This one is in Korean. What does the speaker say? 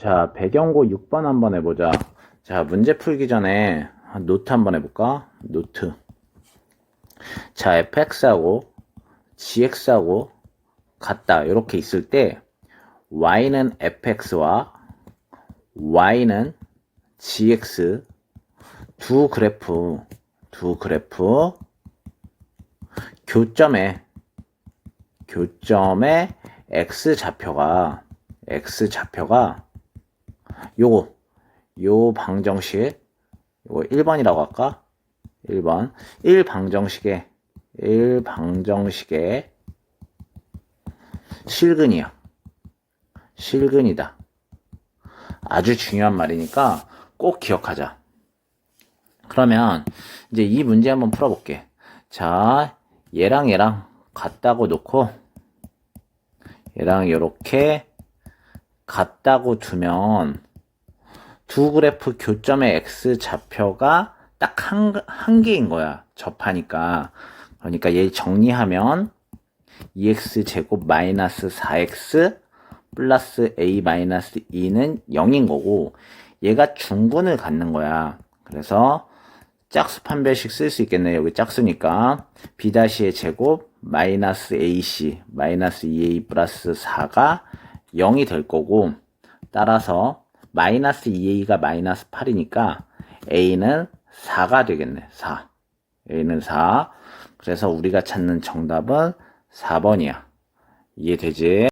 자, 배경고 6번 한번 해보자. 자, 문제 풀기 전에 노트 한번 해볼까? 노트. 자, fx하고 gx하고 같다. 이렇게 있을 때 y는 fx와 y는 gx 두 그래프, 두 그래프 교점에 교점에 x 좌표가 x 좌표가 요거 요 방정식 요거 1번이라고 할까? 1번 1방정식에 1방정식에 실근이야. 실근이다. 아주 중요한 말이니까 꼭 기억하자. 그러면 이제 이 문제 한번 풀어볼게. 자, 얘랑 얘랑 같다고 놓고 얘랑 이렇게 같다고 두면 두 그래프 교점의 x 좌표가 딱 한, 한 개인 거야. 접하니까. 그러니까 얘 정리하면 2x 제곱 마이너스 4x 플러스 a 마이너스 2는 0인 거고 얘가 중근을 갖는 거야. 그래서 짝수 판별식 쓸 수 있겠네. 여기 짝수니까 b-의 제곱 마이너스 ac 마이너스 2a 플러스 4가 0이 될 거고 따라서 마이너스 2a가 마이너스 8이니까 a는 4가 되겠네. 4. a는 4. 그래서 우리가 찾는 정답은 4번이야. 이해되지?